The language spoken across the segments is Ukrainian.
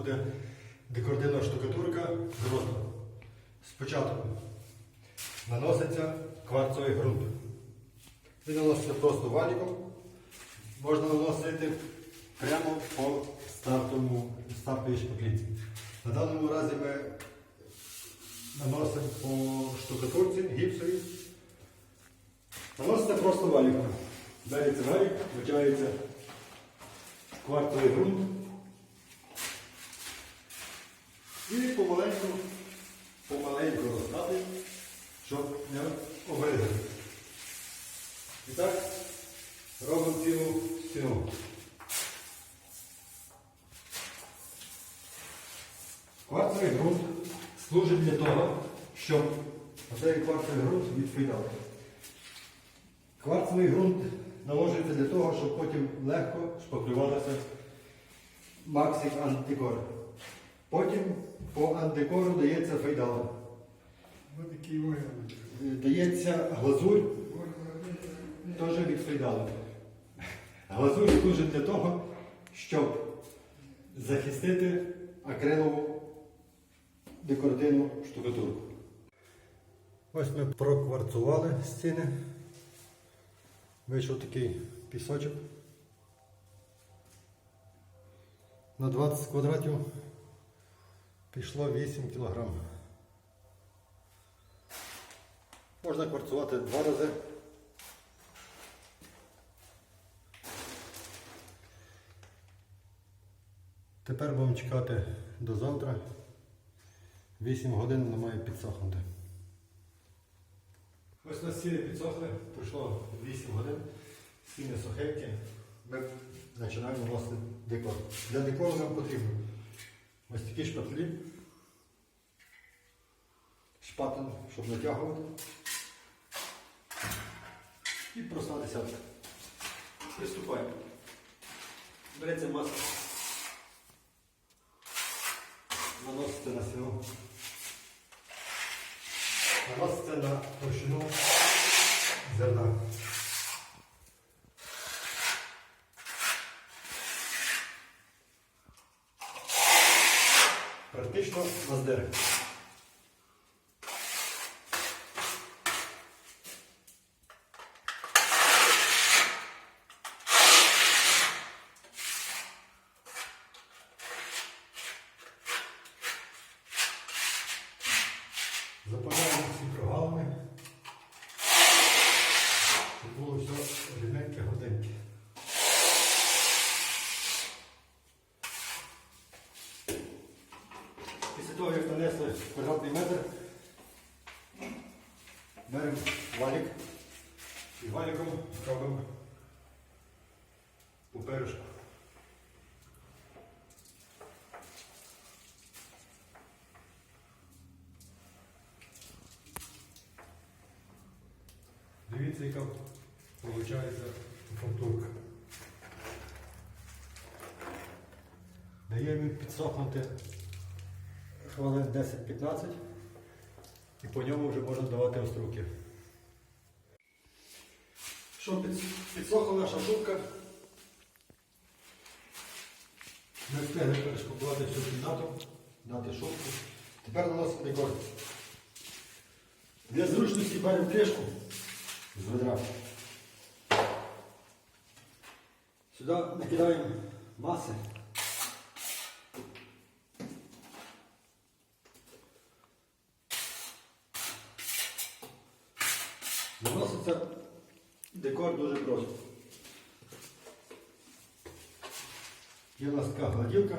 буде декоративна штукатурка грота. Спочатку наноситься кварцовий ґрунт. Він наноситься просто валіком. Можна наносити прямо по стартовому стартовій шпаклівці. На даному разі ми наносимо по штукатурці гіпсовій. Наноситься просто валіком. Береться валік, витягається квартовий ґрунт. І помаленьку, помаленьку розкатуємо, щоб не обрізати. І так робимо цілу стіну. Кварцевий ґрунт служить для того, щоб оцей кварцевий ґрунт відповідав. Кварцевий ґрунт наложується для того, щоб потім легко шпаклювалося Максик антикор. Потім по антикору дається. Е, Дається глазурь теж від фейдалу. Глазурь служить для того, щоб захистити акрилову декоративну штукатурку. Ось ми прокварцували стіни. Вийшов такий пісочок. На 20 квадратів пішло 8 кг. Можна кварцувати два рази. Тепер будемо чекати до завтра. 8 годин воно має підсохнути. Ось на стіни підсохли, пройшло 8 годин, стіни сухенькі. Ми починаємо наносити декор. Для декору нам потрібно ось такі шпатлі, шпатель, щоб натягувати. І проста десятка. Приступаємо. Береться маска. Наноситься на стіну. Наноситься на товщину зерна. Практично на здерг. Заповняємо всі прогалини, щоб було все рівненьке, годеньке. Після того, як нанесли квадратний метр, беремо валік і валіком робимо поперечку. Дивіться, яка виходить фактурка. Даємо підсохнути хвилин 10-15 і по ньому вже можна давати островки. Щоб підсохла наша шубка, ми встигли перешкопувати всю кімнату, дати шубку. Тепер наносимо декор. Для зручності беремо кришку з ведра. Сюди накидаємо маси. Наноситься декор дуже просто. Є у нас така гладівка.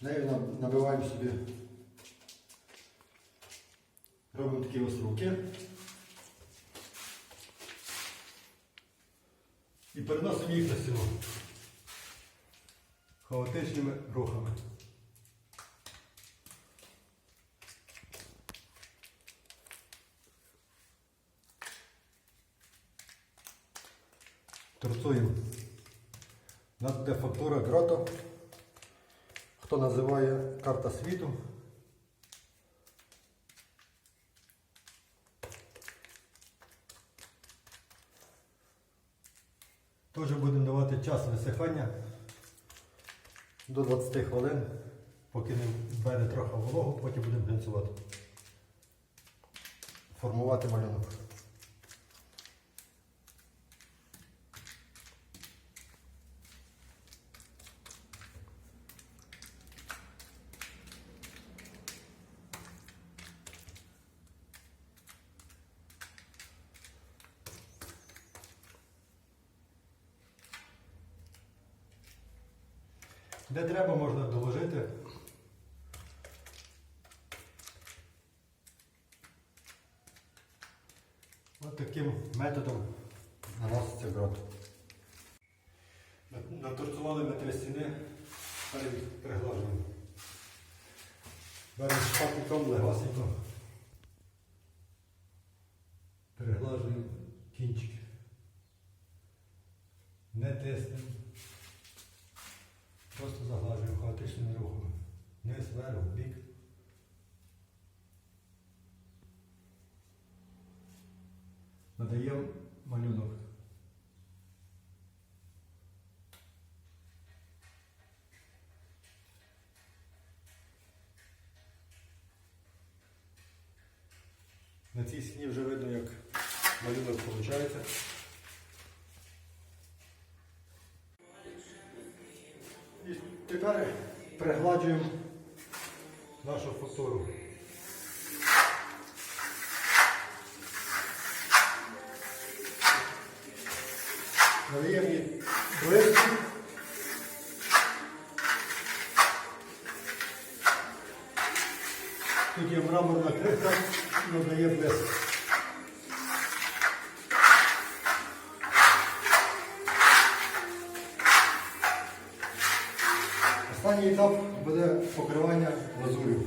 Нею набиваємо собі, робимо такі островки. І переносимо їх на стіну хаотичними рухами. Торцуємо. У нас буде фактура грото. Хто називає карта світу. Теж будемо давати час висихання. до 20 хвилин, поки не введе трохи вологу, потім будемо глянцювати. Формувати малюнок. Де треба, можна доложити. Ось таким методом наноситься ґрунт. Наторцували ми три стіни, перед приглажуємо. Беремо шпатликом легасенько. Переглажуємо кінчики. Не тиснемо. Просто заглажуємо хаотичними рухами. Вниз, вверх, в бік. Надаємо малюнок. На цій стіні вже видно, як малюнок виходить. Пригладжуємо нашу фактуру. Надаємо їй блиску. Тут є мраморна крихта, надає блиск. Останній етап буде покривання лазур'ю.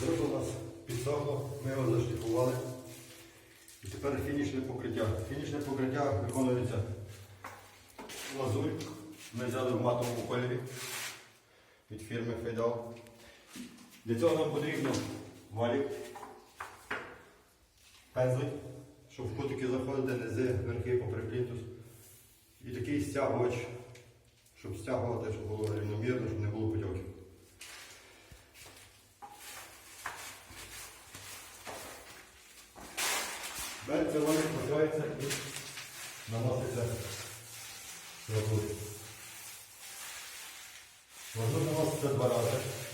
Зробили у нас підсохло, ми його зашліфували. І тепер фінішне покриття. Фінішне покриття виконується лазурь. Ми взяли в матовому кольорі від фірми Фейдал. Для цього нам потрібно валік, пензлик, щоб в кутики заходити низи, верхи попри плінтус. І такий стягувач, щоб стягувати, щоб було рівномірно, щоб не було потьоків. Далі це валік накривається і наноситься лазурь. Воно наноситься два рази.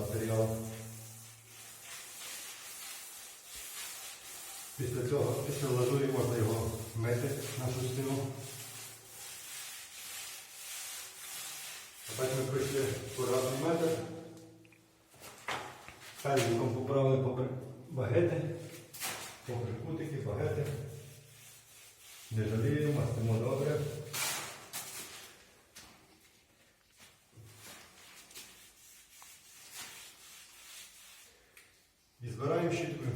Матеріал. Після цього, після лазурі можна його мити, нашу стіну. Опять ми пройшли квадратний метр. Пензликом поправили попри багети, попри кутики, багети. Не жаліємо, мастимо добре. І збираємо щіткою.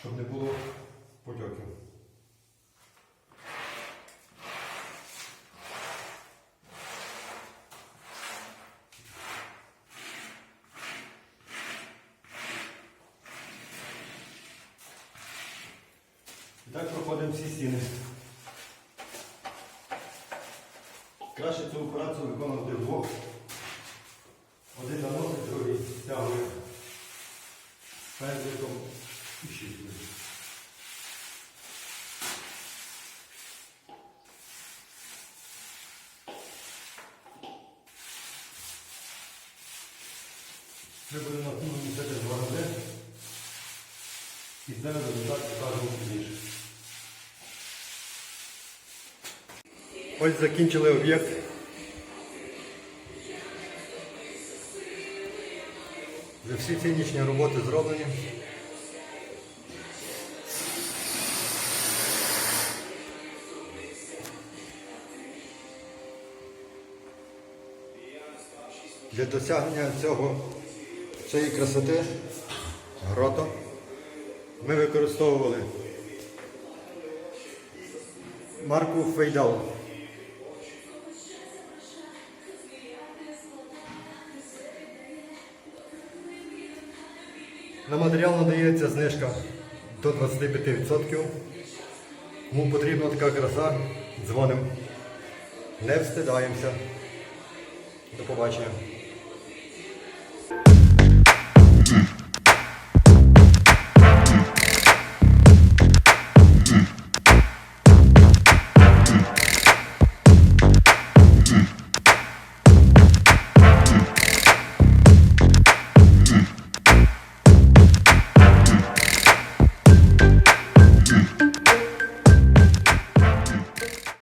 Щоб не було потьоків. І так проходимо всі стіни. Краще цю операцію виконувати вдвох. Один наносить, другий стягує пензликом і щіткою. Ми будемо наносити два рази. І це результат покажемо пізніше. Ось закінчили об'єкт. Вже всі фінішні роботи зроблені. Для досягнення цього цієї красоти грота Ми використовували марку Фейдал. На матеріал надається знижка до 25%. Кому потрібна така краса, дзвонимо. Не встидаємося. До побачення.